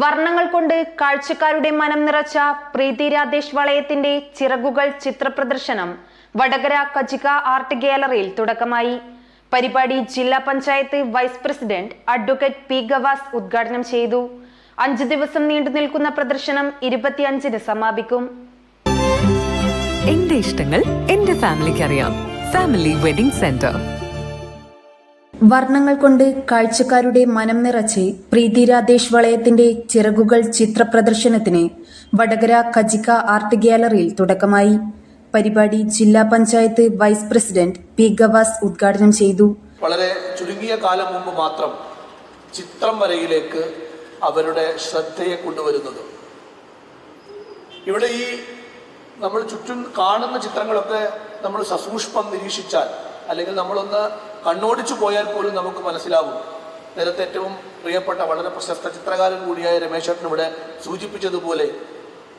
വർണങ്ങൾ കൊണ്ട് കാഴ്ചക്കാരുടെ മനം നിറച്ച പ്രീതി രാധേഷ് വളയത്തിന്റെ ചിറകുകൾ ചിത്രപ്രദർശനം വടകര കജിക ആർട്ട് ഗാലറിയിൽ തുടക്കമായി. പരിപാടി ജില്ലാ panchayat vice president advocate P Gavas ഉദ്ഘാടനം ചെയ്തു. അഞ്ചു ദിവസം നീണ്ടു നിൽക്കുന്ന പ്രദർശനം ഇരുപത്തിയഞ്ചിന് സമാപിക്കും. എന്റെ ഇഷ്ടങ്ങൾ എന്റെ ഫാമിലിക്ക് അറിയാം ഫാമിലി വെഡിംഗ് സെന്റർ. വർണങ്ങൾ കൊണ്ട് കാഴ്ചക്കാരുടെ മനം നിറച്ച് പ്രീതി രാധേഷ് വളയത്തിന്റെ ചിറകുകൾ ചിത്രപ്രദർശനത്തിന് വടകര കജിക ആർട്ട് ഗ്യാലറിയിൽ തുടക്കമായി. പരിപാടി ജില്ലാ panchayat vice president P Gavas ഉദ്ഘാടനം ചെയ്തു. വളരെ ചുരുങ്ങിയ കാലം മുമ്പ് മാത്രം ചിത്രം വരയിലേക്ക് അവരുടെ ശ്രദ്ധയെ കൊണ്ടുവരുന്നത്. ഇവിടെ ഈ നമ്മൾ ചുറ്റും കാണുന്ന ചിത്രങ്ങളൊക്കെ നമ്മൾ സസൂക്ഷ്മം നിരീക്ഷിച്ചാൽ അല്ലെങ്കിൽ നമ്മളൊന്ന് കണ്ണോടിച്ചു പോയാൽ പോലും നമുക്ക് മനസ്സിലാവും. നേരത്തെ ഏറ്റവും പ്രിയപ്പെട്ട വളരെ പ്രശസ്ത ചിത്രകാരൻ കൂടിയായ രമേശേട്ടൻ ഇവിടെ സൂചിപ്പിച്ചതുപോലെ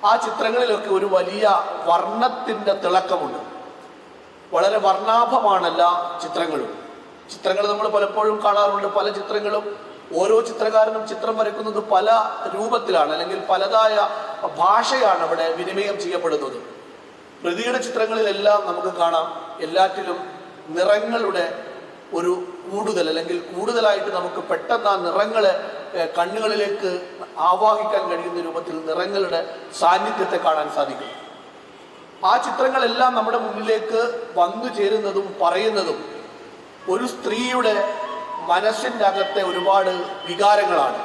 ആ ചിത്രങ്ങളിലൊക്കെ ഒരു വലിയ വർണത്തിന്റെ തിളക്കമുണ്ട്. വളരെ വർണാഭമാണ് എല്ലാ ചിത്രങ്ങളും. ചിത്രങ്ങൾ നമ്മൾ പലപ്പോഴും കാണാറുണ്ട്. പല ചിത്രങ്ങളും ഓരോ ചിത്രകാരനും ചിത്രം വരയ്ക്കുന്നത് പല രൂപത്തിലാണ് അല്ലെങ്കിൽ പലതായ ഭാഷയാണ് അവിടെ വിനിമയം ചെയ്യപ്പെടുന്നത്. പ്രതിയുടെ ചിത്രങ്ങളിലെല്ലാം നമുക്ക് കാണാം. എല്ലാറ്റിലും നിറങ്ങളുടെ ഒരു കൂടുതൽ അല്ലെങ്കിൽ കൂടുതലായിട്ട് നമുക്ക് പെട്ടെന്ന് ആ നിറങ്ങളെ കണ്ണുകളിലേക്ക് ആവാഹിക്കാൻ കഴിയുന്ന രൂപത്തിൽ നിറങ്ങളുടെ സാന്നിധ്യത്തെ കാണാൻ സാധിക്കും. ആ ചിത്രങ്ങളെല്ലാം നമ്മുടെ മുന്നിലേക്ക് വന്നു ചേരുന്നതും പറയുന്നതും ഒരു സ്ത്രീയുടെ മനസ്സിന്റെ അകത്തെ ഒരുപാട് വികാരങ്ങളാണ്.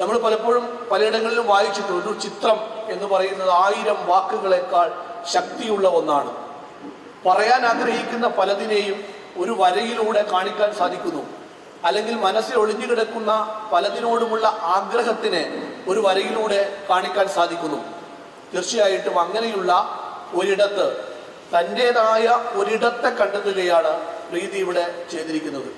നമ്മൾ പലപ്പോഴും പലയിടങ്ങളിലും വായിച്ചിട്ടുണ്ട് ഒരു ചിത്രം എന്ന് പറയുന്നത് ആയിരം വാക്കുകളെക്കാൾ ശക്തിയുള്ള ഒന്നാണ്. പറയാൻ ആഗ്രഹിക്കുന്ന പലതിനെയും ഒരു വരയിലൂടെ കാണിക്കാൻ സാധിക്കുന്നു. അല്ലെങ്കിൽ മനസ്സിൽ ഒളിഞ്ഞു കിടക്കുന്ന പലതിനോടുമുള്ള ആഗ്രഹത്തിനെ ഒരു വരയിലൂടെ കാണിക്കാൻ സാധിക്കുന്നു. തീർച്ചയായിട്ടും അങ്ങനെയുള്ള ഒരിടത്ത് തന്റെതായ ഒരിടത്തെ കണ്ടെത്തുകയാണ് പ്രീതി ഇവിടെ ചെയ്തിരിക്കുന്നത്.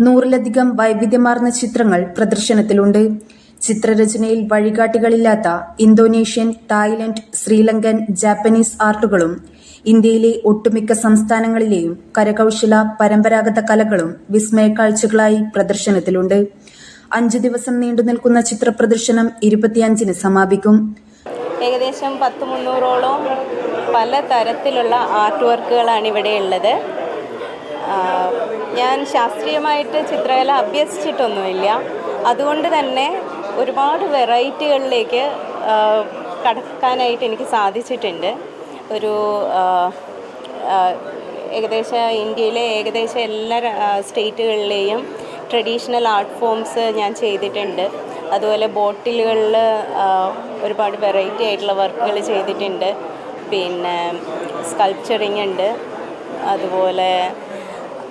നൂറിലധികം വൈവിധ്യമാർന്ന ചിത്രങ്ങൾ പ്രദർശനത്തിലുണ്ട്. ചിത്രരചനയിൽ വഴികാട്ടികളില്ലാത്ത ഇന്തോനേഷ്യൻ തായ്ലൻഡ് ശ്രീലങ്കൻ ജാപ്പനീസ് ആർട്ടുകളും ഇന്ത്യയിലെ ഒട്ടുമിക്ക സംസ്ഥാനങ്ങളിലെയും കരകൗശല പരമ്പരാഗത കലകളും വിസ്മയ കാഴ്ചകളായി പ്രദർശനത്തിലുണ്ട്. അഞ്ചു ദിവസം നീണ്ടു നിൽക്കുന്ന ചിത്ര പ്രദർശനം ഇരുപത്തിയഞ്ചിന് സമാപിക്കും. ഏകദേശം പത്ത് മുന്നൂറോളം പല തരത്തിലുള്ള ആർട്ട് വർക്കുകളാണ് ഇവിടെ ഉള്ളത്. ഞാൻ ശാസ്ത്രീയമായിട്ട് ചിത്രകല അഭ്യസിച്ചിട്ടൊന്നുമില്ല. അതുകൊണ്ട് തന്നെ ഒരുപാട് വെറൈറ്റികളിലേക്ക് കടക്കാനായിട്ട് എനിക്ക് സാധിച്ചിട്ടുണ്ട്. ഒരു ഏകദേശം ഇന്ത്യയിലെ ഏകദേശം എല്ലാ സ്റ്റേറ്റുകളിലെയും ട്രഡീഷണൽ ആർട്ട് ഫോംസ് ഞാൻ ചെയ്തിട്ടുണ്ട്. അതുപോലെ ബോട്ടിലുകളിൽ ഒരുപാട് വെറൈറ്റി ആയിട്ടുള്ള വർക്കുകൾ ചെയ്തിട്ടുണ്ട്. പിന്നെ സ്കൾപ്ചറിങ് ഉണ്ട്. അതുപോലെ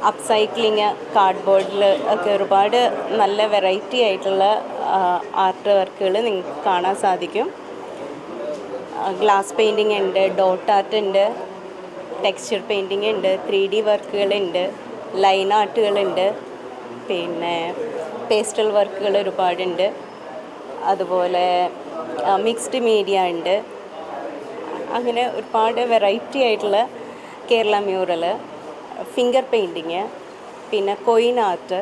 അപ്സൈക്ലിങ് കാർഡ്ബോർഡിൽ ഒക്കെ ഒരുപാട് നല്ല വെറൈറ്റി ആയിട്ടുള്ള ആർട്ട് വർക്കുകൾ നിങ്ങൾക്ക് കാണാൻ സാധിക്കും. ഗ്ലാസ് പെയിന്റിങ് ഉണ്ട് ഡോട്ട് ആർട്ട് ഉണ്ട് ടെക്സ്ചർ പെയിന്റിങ് ഉണ്ട് ത്രീ ഡി വർക്കുകളുണ്ട് ലൈൻ ആർട്ടുകളുണ്ട് പിന്നെ പേസ്റ്റൽ വർക്കുകൾ ഒരുപാടുണ്ട്. അതുപോലെ മിക്സ്ഡ് മീഡിയ ഉണ്ട്. അങ്ങനെ ഒരുപാട് വെറൈറ്റി ആയിട്ടുള്ള കേരള മ്യൂറൽ ഫിംഗർ പെയിന്റിങ് പിന്നെ കൊയിൻ ആർട്ട്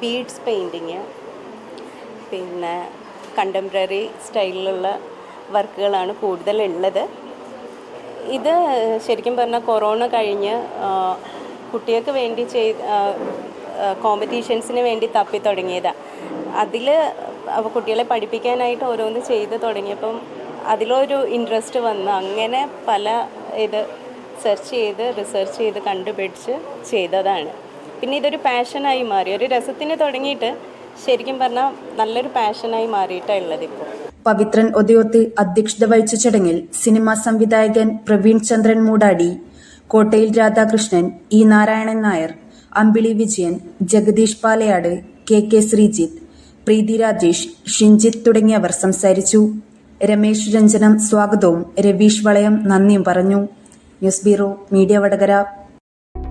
ബീഡ്സ് പെയിന്റിങ് പിന്നെ കണ്ടംപററി സ്റ്റൈലിലുള്ള വർക്കുകളാണ് കൂടുതലുള്ളത്. ഇത് ശരിക്കും പറഞ്ഞാൽ കൊറോണ കഴിഞ്ഞ് കുട്ടികൾക്ക് വേണ്ടി ചെയ്ത് കോമ്പറ്റീഷൻസിന് വേണ്ടി തപ്പി തുടങ്ങിയതാണ് അതിൽ കുട്ടികളെ പഠിപ്പിക്കാനായിട്ട് ഓരോന്ന് ചെയ്ത് തുടങ്ങിയപ്പം അതിലൊരു ഇൻട്രസ്റ്റ് വന്ന് അങ്ങനെ പല ഇത് സെർച്ച് ചെയ്ത് റിസർച്ച് ചെയ്ത് കണ്ടുപിടിച്ച് ചെയ്തതാണ്. പിന്നെ ഇതൊരു പാഷനായി മാറി. ഒരു രസത്തിന് തുടങ്ങിയിട്ട് ശരിക്കും പറഞ്ഞാൽ നല്ലൊരു പാഷനായി മാറിയിട്ടാണ് ഉള്ളത് ഇപ്പോൾ പവിത്രൻ ഒതയോത്ത് അധ്യക്ഷത വഹിച്ച ചടങ്ങിൽ സിനിമാ സംവിധായകൻ Praveen Chandran Moodadi Kottayil Radhakrishnan E Narayanan Nair Ambili Vijayan Jagadeesh Palayad K K Sreejith Preethi Rajesh Shinjith തുടങ്ങിയവർ സംസാരിച്ചു. രമേശ് രഞ്ജനം സ്വാഗതവും രവീഷ് വളയം നന്ദിയും പറഞ്ഞു. News bureau media Vadakara.